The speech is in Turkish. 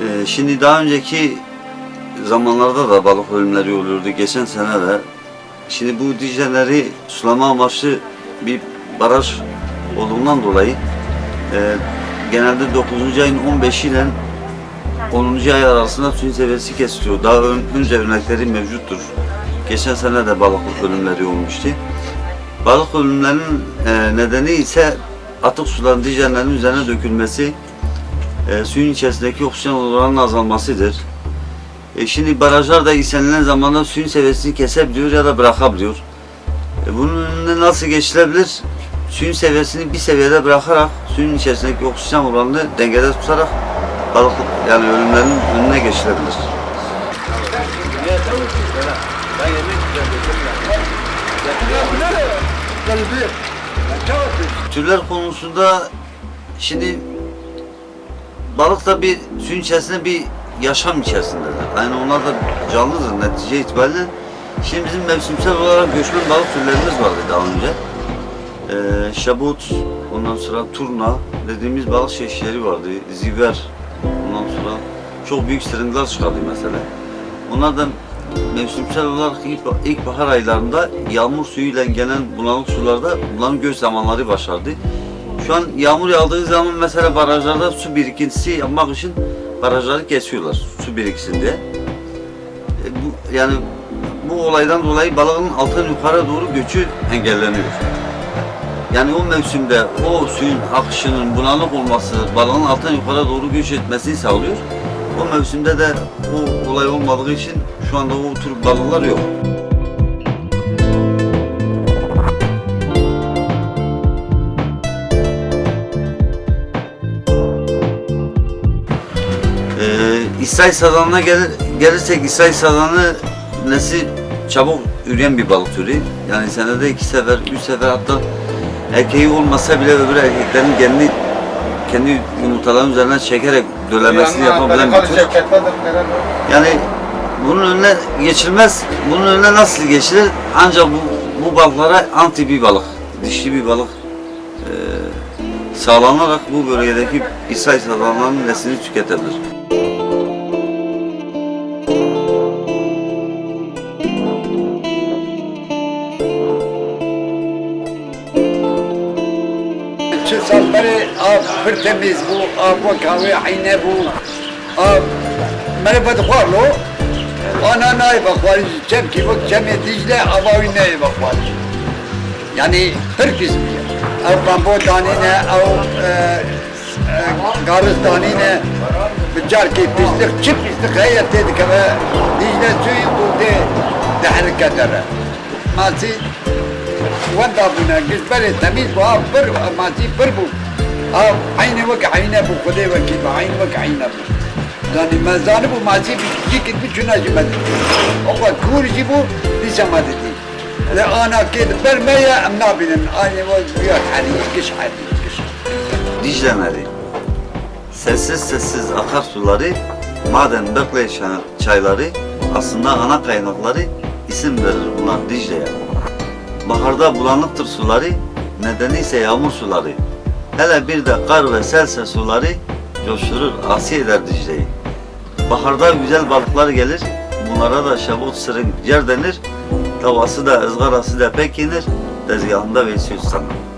Ee, şimdi daha önceki zamanlarda da balık ölümleri oluyordu. Geçen sene de. Şimdi bu Dicle'leri sulama amaçlı bir baraj olduğundan dolayı e, genelde 9. ayın 15 ile 10. ay arasında suyun seviyesi kesiliyor. Daha ön, önce örnekleri mevcuttur. Geçen sene de balık ölümleri olmuştu. Balık ölümlerinin e, nedeni ise atık suların Dicle'lerin üzerine dökülmesi, e, suyun içerisindeki oksijen oranının azalmasıdır. E, şimdi barajlar da istenilen zamanda suyun seviyesini kesebiliyor ya da bırakabiliyor. E, bunun önüne nasıl geçilebilir? Suyun seviyesini bir seviyede bırakarak suyun içerisindeki oksijen oranını dengede tutarak balık yani ölümlerin önüne geçilebilir. Türler konusunda şimdi balık da bir suyun içerisinde bir yaşam içerisindeler. Yani onlar da canlıdır netice itibariyle. Şimdi bizim mevsimsel olarak göçmen balık türlerimiz vardı daha önce. Ee, şabut, ondan sonra turna dediğimiz balık çeşitleri vardı. Ziver, ondan sonra çok büyük sırıngalar çıkardı mesela. Onlar da mevsimsel olarak ilk, ilkbahar aylarında yağmur suyuyla gelen bulanık sularda bunların göç zamanları başlardı. Şu an yağmur yağdığı zaman mesela barajlarda su birikintisi yapmak için barajları kesiyorlar su biriksin diye. E, bu, yani bu olaydan dolayı balığın alttan yukarı doğru göçü engelleniyor. Yani o mevsimde o suyun akışının bulanık olması balığın alttan yukarı doğru göç etmesini sağlıyor. O mevsimde de o olay olmadığı için şu anda o tür balıklar yok. İsrail sazanına gel gelirsek İsrail sazanı nesli çabuk üreyen bir balık türü. Yani senede iki sefer, üç sefer hatta erkeği olmasa bile öbür erkeklerin kendi kendi yumurtaların üzerine çekerek dölemesini yapabilen bir tür. Yani bunun önüne geçilmez. Bunun önüne nasıl geçilir? Ancak bu, bu balıklara anti bir balık, dişli bir balık eee, sağlanarak bu bölgedeki İsrail sazanlarının neslini tüketebilir. چه سال بره آب پر تمیز بو آب و کاوی عینه بو آب من بد خوارلو آنا نای بخواری چم کی وقت چم دیجله آباوی نای بخواری یعنی پر قسمیه او بامبو دانینه او گارز دانینه بجار کی پیستق چی پیستق هیا تید که دیجله سوی بوده ده حرکت داره ماسی وانت ابونا قلت بلي تميز بها بر ما تي بربو اه عيني وك عينه ابو خدي وكي عين وك عين ابو يعني ما زانبو ما تي بيجيك بتشنا جبت اخوة كور جيبو ليس ما تدي لا انا كده برمية ام نابين انا وياك حالي كش حالي كش Dicle'leri, sessiz sessiz akarsuları, maden Berkeley çay- çayları aslında ana kaynakları isim verir bunlar Dicle'ye. Baharda bulanıktır suları, nedeni ise yağmur suları. Hele bir de kar ve selse suları coşturur, asi eder Dicle'yi. Baharda güzel balıklar gelir, bunlara da şabut sırın yer denir. Tavası da ızgarası da pek yenir, tezgahında Veysi Usta'nın.